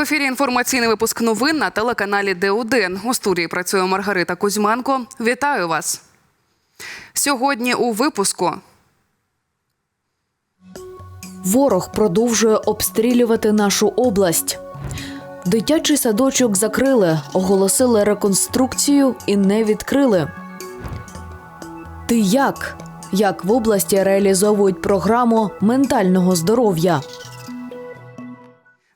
ефірі інформаційний випуск новин на телеканалі Д1. У студії працює Маргарита Кузьменко. Вітаю вас. Сьогодні у випуску Ворог продовжує обстрілювати нашу область. Дитячий садочок закрили, оголосили реконструкцію і не відкрили. Ти як? Як в області реалізовують програму ментального здоров'я?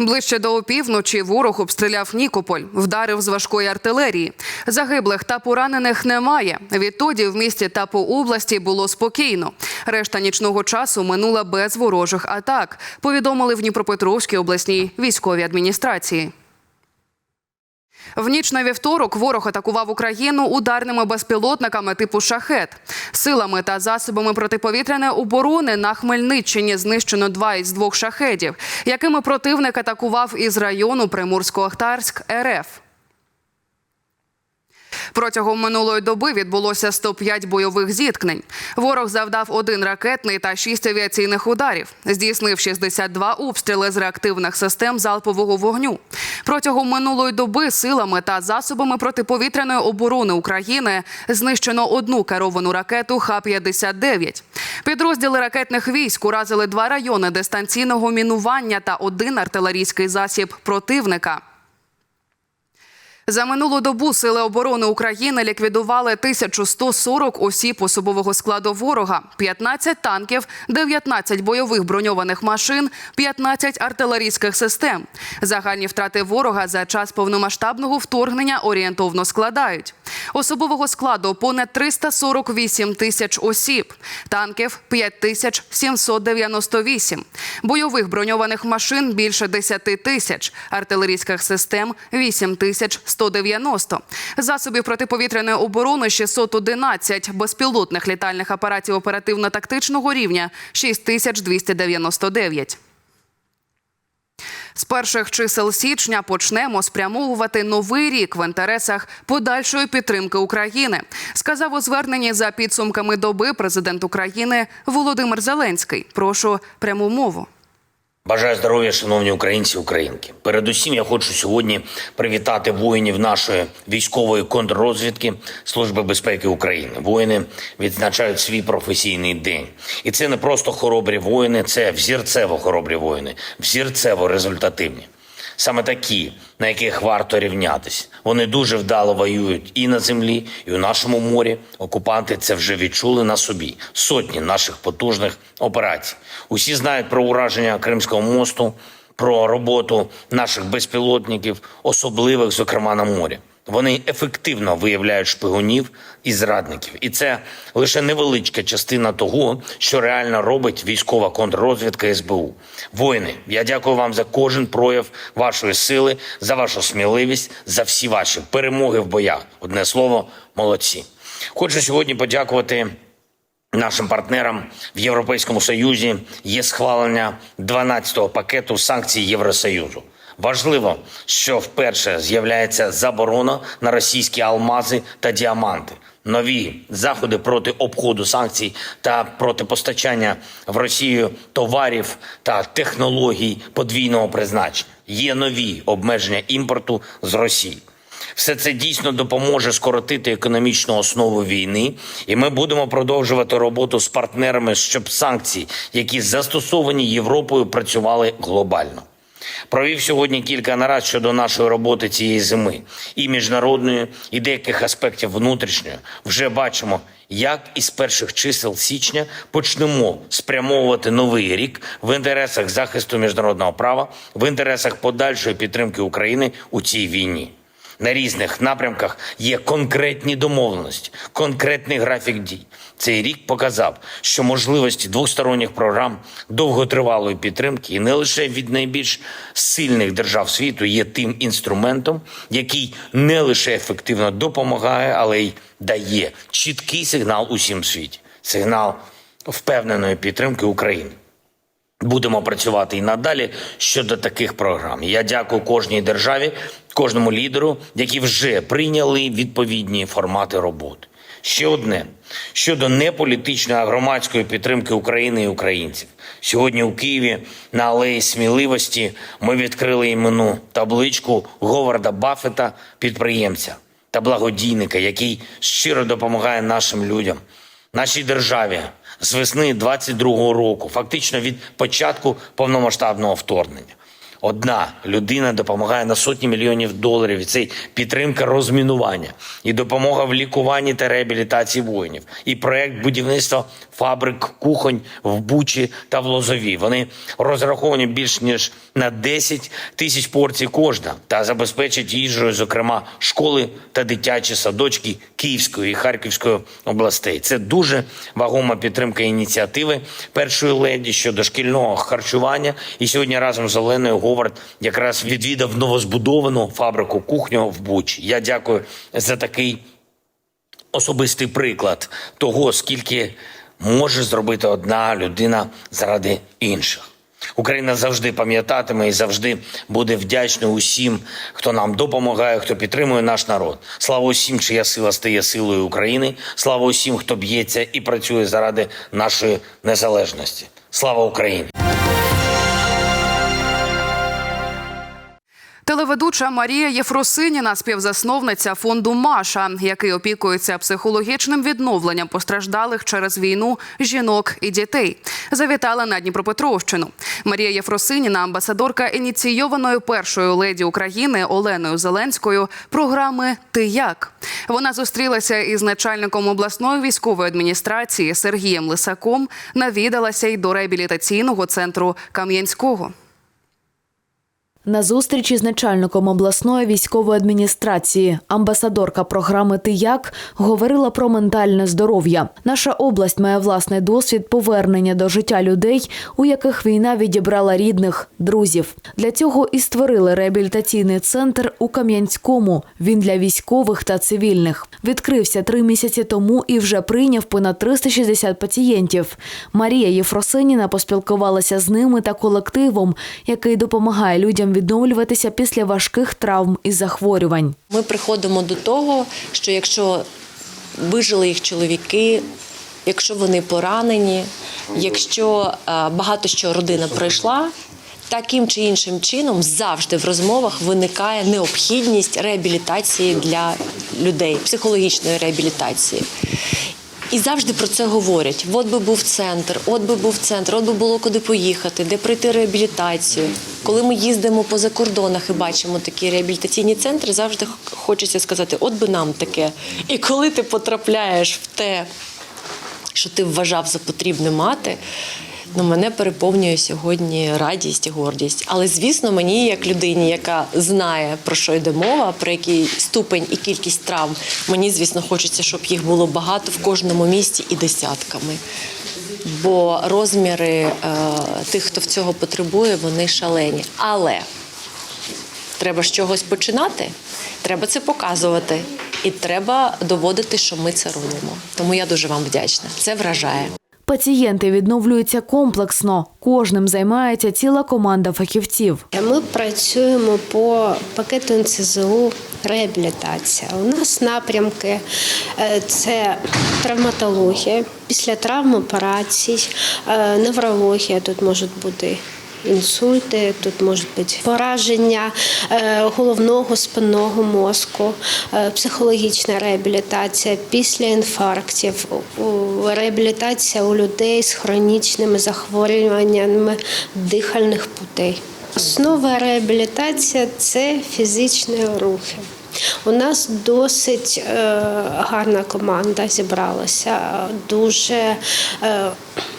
Ближче до опівночі ворог обстріляв Нікополь, вдарив з важкої артилерії. Загиблих та поранених немає. Відтоді в місті та по області було спокійно. Решта нічного часу минула без ворожих атак. Повідомили в Дніпропетровській обласній військовій адміністрації. В ніч на вівторок ворог атакував Україну ударними безпілотниками типу шахет. Силами та засобами протиповітряної оборони на Хмельниччині знищено два із двох шахедів, якими противник атакував із району Приморсько-Ахтарськ РФ. Протягом минулої доби відбулося 105 бойових зіткнень. Ворог завдав один ракетний та шість авіаційних ударів. Здійснив 62 обстріли з реактивних систем залпового вогню. Протягом минулої доби силами та засобами протиповітряної оборони України знищено одну керовану ракету Х-59. Підрозділи ракетних військ уразили два райони дистанційного мінування та один артилерійський засіб противника. За минулу добу Сили оборони України ліквідували 1140 осіб особового складу ворога, 15 танків, 19 бойових броньованих машин, 15 артилерійських систем. Загальні втрати ворога за час повномасштабного вторгнення орієнтовно складають. Особового складу понад 348 тисяч осіб, танків 5798, бойових броньованих машин більше 10 тисяч, артилерійських систем 8190, засобів протиповітряної оборони 611, безпілотних літальних апаратів оперативно-тактичного рівня 6299. З перших чисел січня почнемо спрямовувати новий рік в інтересах подальшої підтримки України, сказав у зверненні за підсумками доби президент України Володимир Зеленський. Прошу пряму мову. Бажаю здоров'я, шановні українці і українки. Передусім, я хочу сьогодні привітати воїнів нашої військової контррозвідки Служби безпеки України. Воїни відзначають свій професійний день, і це не просто хоробрі воїни, це взірцево хоробрі воїни, взірцево результативні. Саме такі, на яких варто рівнятись. Вони дуже вдало воюють і на землі, і у нашому морі. Окупанти це вже відчули на собі. Сотні наших потужних операцій. Усі знають про ураження Кримського мосту, про роботу наших безпілотників, особливих, зокрема на морі. Вони ефективно виявляють шпигунів і зрадників, і це лише невеличка частина того, що реально робить військова контррозвідка СБУ. Воїни, я дякую вам за кожен прояв вашої сили, за вашу сміливість, за всі ваші перемоги в боях. Одне слово, молодці. Хочу сьогодні подякувати. Нашим партнерам в Європейському Союзі є схвалення 12-го пакету санкцій Євросоюзу. Важливо, що вперше з'являється заборона на російські алмази та діаманти. Нові заходи проти обходу санкцій та проти постачання в Росію товарів та технологій подвійного призначення. Є нові обмеження імпорту з Росії. Все це дійсно допоможе скоротити економічну основу війни, і ми будемо продовжувати роботу з партнерами, щоб санкції, які застосовані Європою, працювали глобально. Провів сьогодні кілька нарад щодо нашої роботи цієї зими, і міжнародної, і деяких аспектів внутрішньої. Вже бачимо, як із перших чисел січня почнемо спрямовувати новий рік в інтересах захисту міжнародного права, в інтересах подальшої підтримки України у цій війні. На різних напрямках є конкретні домовленості, конкретний графік дій. Цей рік показав, що можливості двосторонніх програм довготривалої підтримки і не лише від найбільш сильних держав світу є тим інструментом, який не лише ефективно допомагає, але й дає чіткий сигнал усім світі, сигнал впевненої підтримки України. Будемо працювати і надалі щодо таких програм. Я дякую кожній державі, кожному лідеру, які вже прийняли відповідні формати роботи. Ще одне щодо не політичної, а громадської підтримки України і українців. Сьогодні у Києві на алеї сміливості ми відкрили іменну табличку Говарда Баффета, підприємця та благодійника, який щиро допомагає нашим людям, нашій державі з весни 22-го року, фактично від початку повномасштабного вторгнення. Одна людина допомагає на сотні мільйонів доларів. І це підтримка розмінування, і допомога в лікуванні та реабілітації воїнів, і проект будівництва фабрик кухонь в Бучі та в Лозові. Вони розраховані більш ніж на 10 тисяч порцій кожна та забезпечать їжею, зокрема, школи та дитячі садочки Київської і Харківської областей. Це дуже вагома підтримка ініціативи першої леді щодо шкільного харчування. І сьогодні разом з Оленою Говард якраз відвідав новозбудовану фабрику кухню в Бучі. Я дякую за такий особистий приклад того, скільки може зробити одна людина заради інших. Україна завжди пам'ятатиме і завжди буде вдячна усім, хто нам допомагає, хто підтримує наш народ. Слава усім, чия сила стає силою України. Слава усім, хто б'ється і працює заради нашої незалежності. Слава Україні! Телеведуча Марія Єфросиніна, співзасновниця фонду Маша, який опікується психологічним відновленням постраждалих через війну жінок і дітей, завітала на Дніпропетровщину. Марія Єфросиніна, амбасадорка ініційованої першою леді України Оленою Зеленською програми Ти як вона зустрілася із начальником обласної військової адміністрації Сергієм Лисаком, навідалася й до реабілітаційного центру Кам'янського. На зустрічі з начальником обласної військової адміністрації амбасадорка програми Ти як говорила про ментальне здоров'я. Наша область має власний досвід повернення до життя людей, у яких війна відібрала рідних, друзів. Для цього і створили реабілітаційний центр у Кам'янському. Він для військових та цивільних. Відкрився три місяці тому і вже прийняв понад 360 пацієнтів. Марія Єфросиніна поспілкувалася з ними та колективом, який допомагає людям відновлюватися після важких травм і захворювань. Ми приходимо до того, що якщо вижили їх чоловіки, якщо вони поранені, якщо е, багато що родина пройшла. Таким чи іншим чином завжди в розмовах виникає необхідність реабілітації для людей, психологічної реабілітації. І завжди про це говорять: от би був центр, от би був центр, от би було куди поїхати, де пройти реабілітацію. Коли ми їздимо по закордонах і бачимо такі реабілітаційні центри, завжди хочеться сказати, от би нам таке. І коли ти потрапляєш в те, що ти вважав за потрібне мати. Ну, мене переповнює сьогодні радість і гордість. Але звісно, мені, як людині, яка знає про що йде мова, про який ступень і кількість травм, мені, звісно, хочеться, щоб їх було багато в кожному місті і десятками. Бо розміри е, тих, хто в цього потребує, вони шалені. Але треба з чогось починати, треба це показувати, і треба доводити, що ми це робимо. Тому я дуже вам вдячна. Це вражає. Пацієнти відновлюються комплексно. Кожним займається ціла команда фахівців. Ми працюємо по пакету НСЗУ реабілітація. У нас напрямки е, це травматологія, після травм операцій, е, неврологія. Тут можуть бути. Інсульти, тут можуть бути пораження е, головного спинного мозку, е, психологічна реабілітація після інфарктів, реабілітація у людей з хронічними захворюваннями дихальних путей. Основа реабілітація це фізичні рухи. У нас досить е, гарна команда зібралася, дуже е,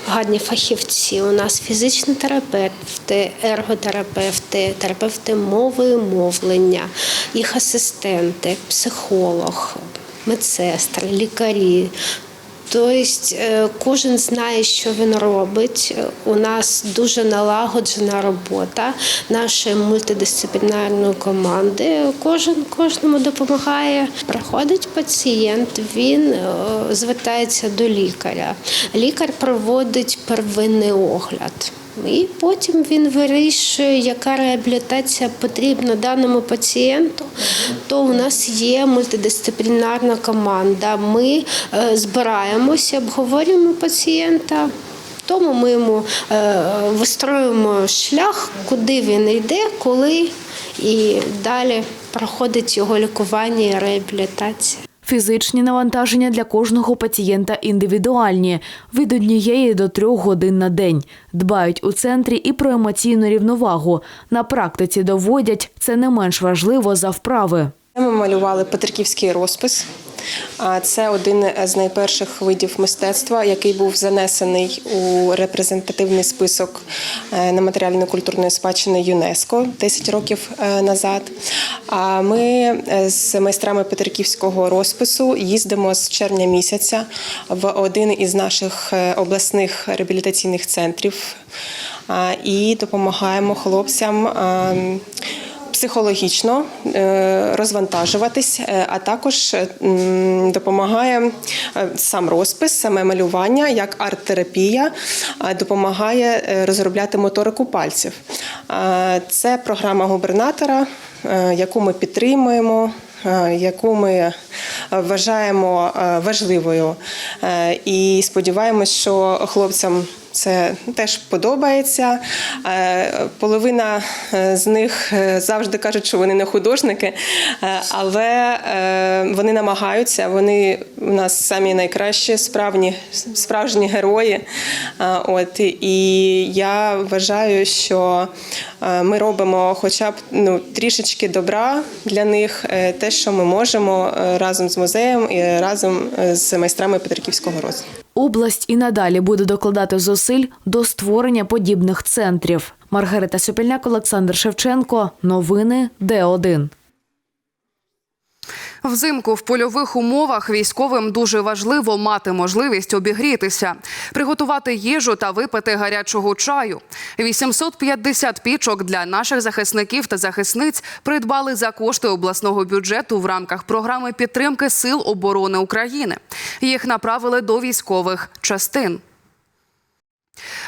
гарні фахівці. У нас фізичні терапевти, ерготерапевти, терапевти мови і мовлення, їх асистенти, психолог, медсестри, лікарі. Тобто е, кожен знає, що він робить. У нас дуже налагоджена робота нашої мультидисциплінарної команди. Кожен кожному допомагає. Приходить пацієнт, він е, звертається до лікаря. Лікар проводить первинний огляд. І потім він вирішує, яка реабілітація потрібна даному пацієнту. То у нас є мультидисциплінарна команда. Ми е, збираємося, обговорюємо пацієнта. Тому ми йому е, вистроюємо шлях, куди він йде, коли і далі проходить його лікування і реабілітація. Фізичні навантаження для кожного пацієнта індивідуальні від однієї до трьох годин на день. Дбають у центрі і про емоційну рівновагу. На практиці доводять це не менш важливо за вправи. Ми малювали Петриківський розпис. Це один з найперших видів мистецтва, який був занесений у репрезентативний список е, нематеріальної культурної спадщини ЮНЕСКо 10 років е, назад. А ми е, з майстрами Петриківського розпису їздимо з червня місяця в один із наших обласних реабілітаційних центрів і допомагаємо хлопцям. Психологічно е, розвантажуватись, е, а також е, допомагає сам розпис, саме малювання, як арт-терапія, допомагає розробляти моторику пальців. Це програма губернатора, яку ми підтримуємо. Яку ми вважаємо важливою, і сподіваємось, що хлопцям це теж подобається. Е, Половина е, з них е, завжди кажуть, що вони не художники, але вони намагаються. Вони у нас самі найкращі, справжні, справжні герої. От і я вважаю, що ми робимо хоча б ну, трішечки добра для них, те, що ми можемо разом з музеєм і разом з майстрами Петриківського розвитку. Область і надалі буде докладати зусиль до створення подібних центрів. Маргарита Сюпільняк, Олександр Шевченко. Новини Д1. Взимку в польових умовах військовим дуже важливо мати можливість обігрітися, приготувати їжу та випити гарячого чаю. 850 пічок для наших захисників та захисниць придбали за кошти обласного бюджету в рамках програми підтримки сил оборони України. Їх направили до військових частин.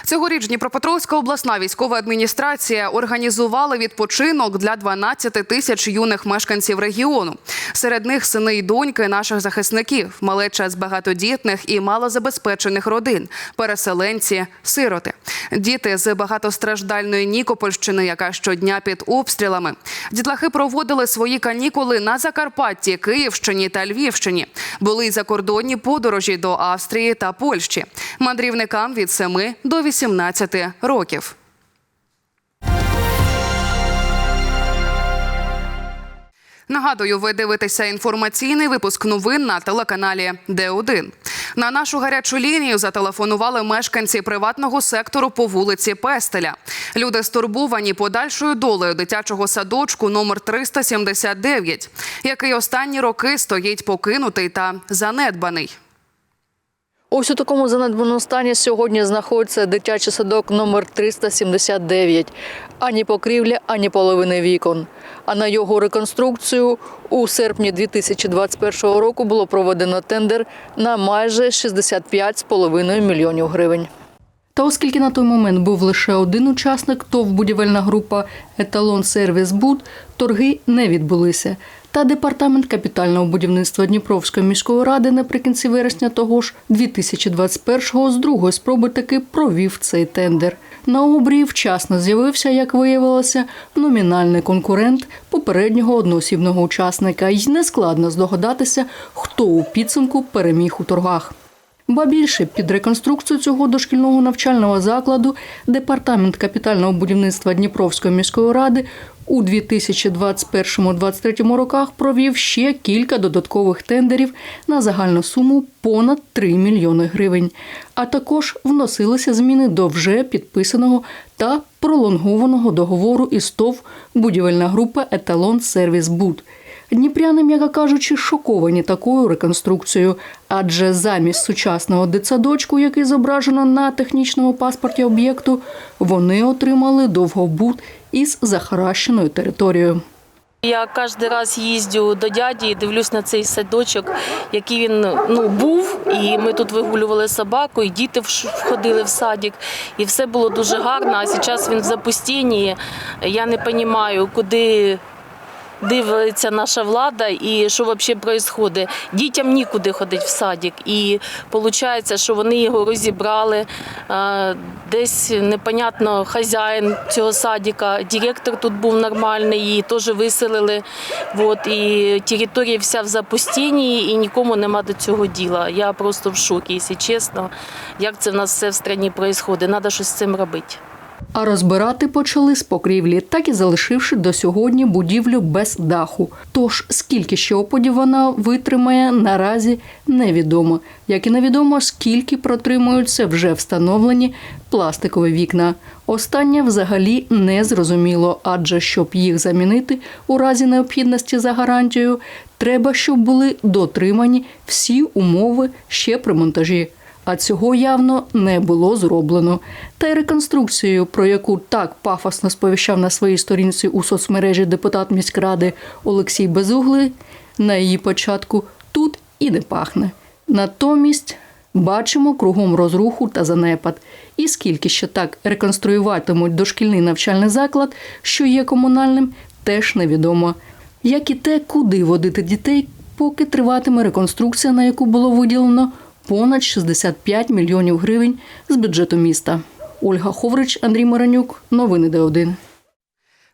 Цьогоріч Дніпропетровська обласна військова адміністрація організувала відпочинок для 12 тисяч юних мешканців регіону. Серед них сини й доньки наших захисників, малеча з багатодітних і малозабезпечених родин, переселенці, сироти, діти з багатостраждальної Нікопольщини, яка щодня під обстрілами. Дітлахи проводили свої канікули на Закарпатті, Київщині та Львівщині. Були й закордонні подорожі до Австрії та Польщі. Мандрівникам від 7 до 18 років. Нагадую, ви дивитеся інформаційний випуск новин на телеканалі Д1. На нашу гарячу лінію зателефонували мешканці приватного сектору по вулиці Пестеля. Люди стурбовані подальшою долею дитячого садочку номер 379, який останні роки стоїть покинутий та занедбаний. Ось у такому занедбаному стані сьогодні знаходиться дитячий садок номер 379. Ані покрівля, ані половини вікон. А на його реконструкцію у серпні 2021 року було проведено тендер на майже 65,5 мільйонів гривень. Та оскільки на той момент був лише один учасник, ТОВ будівельна група Еталон Сервіс Буд, торги не відбулися. Та департамент капітального будівництва Дніпровської міської ради наприкінці вересня того ж 2021-го з другої спроби таки провів цей тендер. На обрії вчасно з'явився, як виявилося, номінальний конкурент попереднього одноосібного учасника, й нескладно здогадатися, хто у підсумку переміг у торгах. Ба більше під реконструкцію цього дошкільного навчального закладу департамент капітального будівництва Дніпровської міської ради у 2021-2023 роках провів ще кілька додаткових тендерів на загальну суму понад 3 мільйони гривень. А також вносилися зміни до вже підписаного та пролонгованого договору із ТОВ будівельна група Еталон Сервіс Буд. Дніпряни, м'яко кажучи, шоковані такою реконструкцією, адже замість сучасного дитсадочку, який зображено на технічному паспорті об'єкту, вони отримали довгобуд із захаращеною територією. Я кожен раз їздю до дяді і дивлюсь на цей садочок, який він ну, був. І ми тут вигулювали собаку, і діти входили в садик. І все було дуже гарно. А зараз він в запустінні. Я не розумію, куди дивиться наша влада і що взагалі відбувається. Дітям нікуди ходити в садик. І виходить, що вони його розібрали. Десь непонятно хазяїн цього садика, директор тут був нормальний, її теж виселили. От, і територія вся в запустінні, і нікому нема до цього діла. Я просто в шокі, якщо чесно, як це в нас все в країні відбувається. Треба щось з цим робити. А розбирати почали з покрівлі, так і залишивши до сьогодні будівлю без даху. Тож скільки ще опадів вона витримає, наразі невідомо. Як і невідомо, скільки протримуються вже встановлені пластикові вікна. Останнє взагалі не зрозуміло, адже щоб їх замінити у разі необхідності за гарантією, треба, щоб були дотримані всі умови ще при монтажі. А цього явно не було зроблено. Та й реконструкцією, про яку так пафосно сповіщав на своїй сторінці у соцмережі депутат міськради Олексій Безуглий, на її початку тут і не пахне. Натомість бачимо кругом розруху та занепад. І скільки ще так реконструюватимуть дошкільний навчальний заклад, що є комунальним, теж невідомо. Як і те, куди водити дітей, поки триватиме реконструкція, на яку було виділено понад 65 мільйонів гривень з бюджету міста. Ольга Ховрич, Андрій Маранюк, Новини Д1.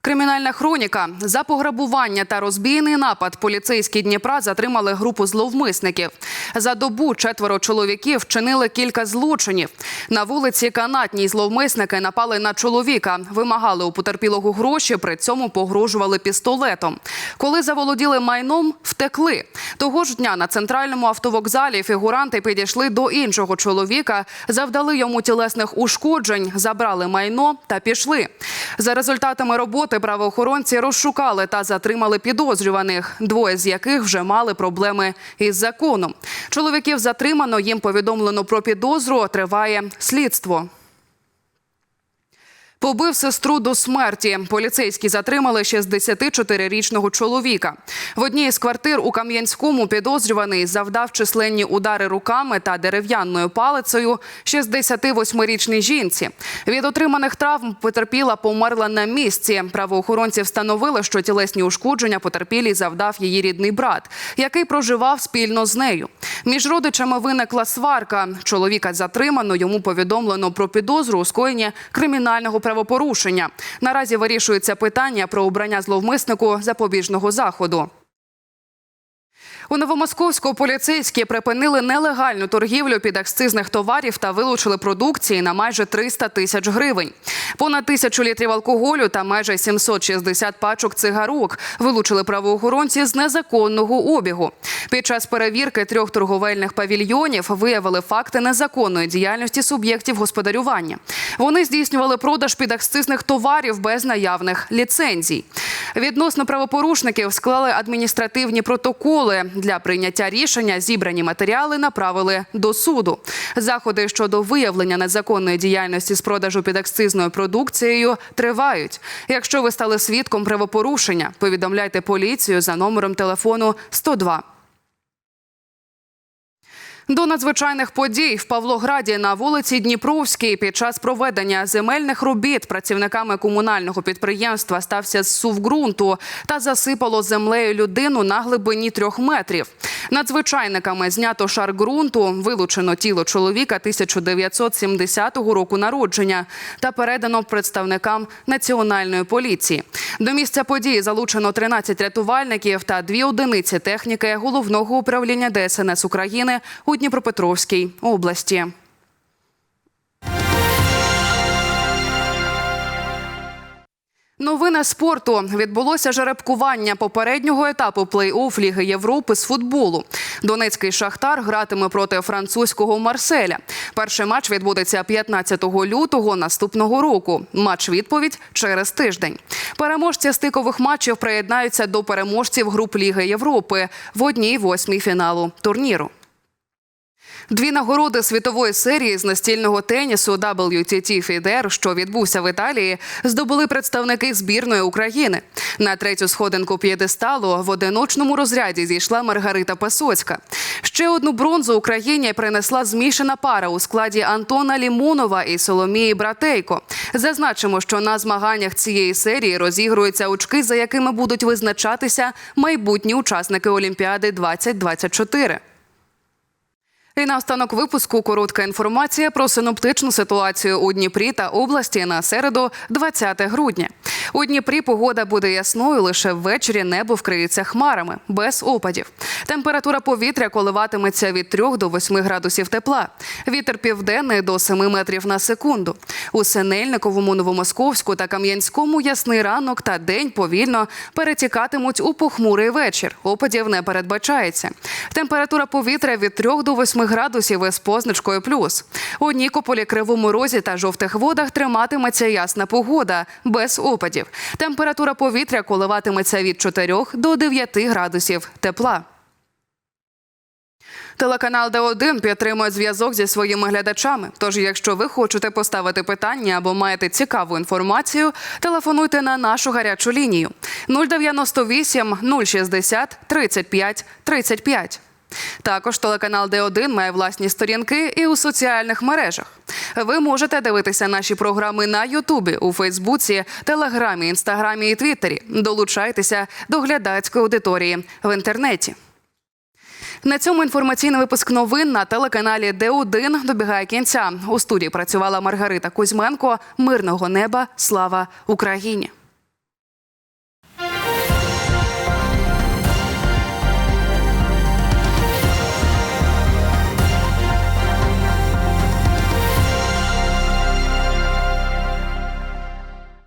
Кримінальна хроніка за пограбування та розбійний напад поліцейські Дніпра затримали групу зловмисників. За добу четверо чоловіків вчинили кілька злочинів. На вулиці Канатній зловмисники напали на чоловіка, вимагали у потерпілого гроші, при цьому погрожували пістолетом. Коли заволоділи майном, втекли. Того ж дня на центральному автовокзалі фігуранти підійшли до іншого чоловіка, завдали йому тілесних ушкоджень, забрали майно та пішли. За результатами роботи правоохоронці розшукали та затримали підозрюваних, двоє з яких вже мали проблеми із законом. Чоловіків затримано, їм повідомлено про підозру. Триває слідство. Побив сестру до смерті. Поліцейські затримали 64-річного чоловіка. В одній із квартир у Кам'янському підозрюваний завдав численні удари руками та дерев'яною палицею 68-річній жінці. Від отриманих травм потерпіла померла на місці. Правоохоронці встановили, що тілесні ушкодження потерпілій завдав її рідний брат, який проживав спільно з нею. Між родичами виникла сварка. Чоловіка затримано. Йому повідомлено про підозру у скоєнні кримінального правопорушення. Наразі вирішується питання про обрання зловмиснику запобіжного заходу. У Новомосковську поліцейські припинили нелегальну торгівлю підакцизних товарів та вилучили продукції на майже 300 тисяч гривень. Понад тисячу літрів алкоголю та майже 760 пачок цигарок вилучили правоохоронці з незаконного обігу. Під час перевірки трьох торговельних павільйонів виявили факти незаконної діяльності суб'єктів господарювання. Вони здійснювали продаж підакцизних товарів без наявних ліцензій. Відносно правопорушників склали адміністративні протоколи. Для прийняття рішення зібрані матеріали направили до суду. Заходи щодо виявлення незаконної діяльності з продажу підакцизною продукцією тривають. Якщо ви стали свідком правопорушення, повідомляйте поліцію за номером телефону 102. До надзвичайних подій в Павлограді на вулиці Дніпровській під час проведення земельних робіт працівниками комунального підприємства стався зсув ґрунту та засипало землею людину на глибині трьох метрів. Надзвичайниками знято шар ґрунту, вилучено тіло чоловіка 1970 року народження та передано представникам національної поліції. До місця події залучено 13 рятувальників та дві одиниці техніки головного управління ДСНС України у Дніпропетровській області. Новини спорту відбулося жеребкування попереднього етапу плей-офф Ліги Європи з футболу. Донецький шахтар гратиме проти французького Марселя. Перший матч відбудеться 15 лютого наступного року. Матч відповідь через тиждень. Переможці стикових матчів приєднаються до переможців груп Ліги Європи в одній восьмій фіналу турніру. Дві нагороди світової серії з настільного тенісу WTT FIDE, що відбувся в Італії, здобули представники збірної України. На третю сходинку п'єдесталу в одиночному розряді зійшла Маргарита Песоцька. Ще одну бронзу Україні принесла змішана пара у складі Антона Лімонова і Соломії Братейко. Зазначимо, що на змаганнях цієї серії розігруються очки, за якими будуть визначатися майбутні учасники Олімпіади 2024. І наостанок випуску коротка інформація про синоптичну ситуацію у Дніпрі та області на середу, 20 грудня. У Дніпрі погода буде ясною лише ввечері небо вкриється хмарами без опадів. Температура повітря коливатиметься від 3 до 8 градусів тепла. Вітер південний до 7 метрів на секунду. У Синельниковому, Новомосковську та Кам'янському ясний ранок та день повільно перетікатимуть у похмурий вечір. Опадів не передбачається. Температура повітря від 3 до 8 градусів із позначкою плюс. У Нікополі, Кривому Розі та жовтих водах триматиметься ясна погода без опадів. Температура повітря коливатиметься від 4 до 9 градусів тепла. Телеканал Д1 підтримує зв'язок зі своїми глядачами. Тож, якщо ви хочете поставити питання або маєте цікаву інформацію, телефонуйте на нашу гарячу лінію 098 060 35 35. Також телеканал Д1 має власні сторінки і у соціальних мережах. Ви можете дивитися наші програми на Ютубі, у Фейсбуці, Телеграмі, Інстаграмі і Твіттері. Долучайтеся до глядацької аудиторії в інтернеті. На цьому інформаційний випуск новин на телеканалі Д1 добігає кінця. У студії працювала Маргарита Кузьменко. Мирного неба, слава Україні!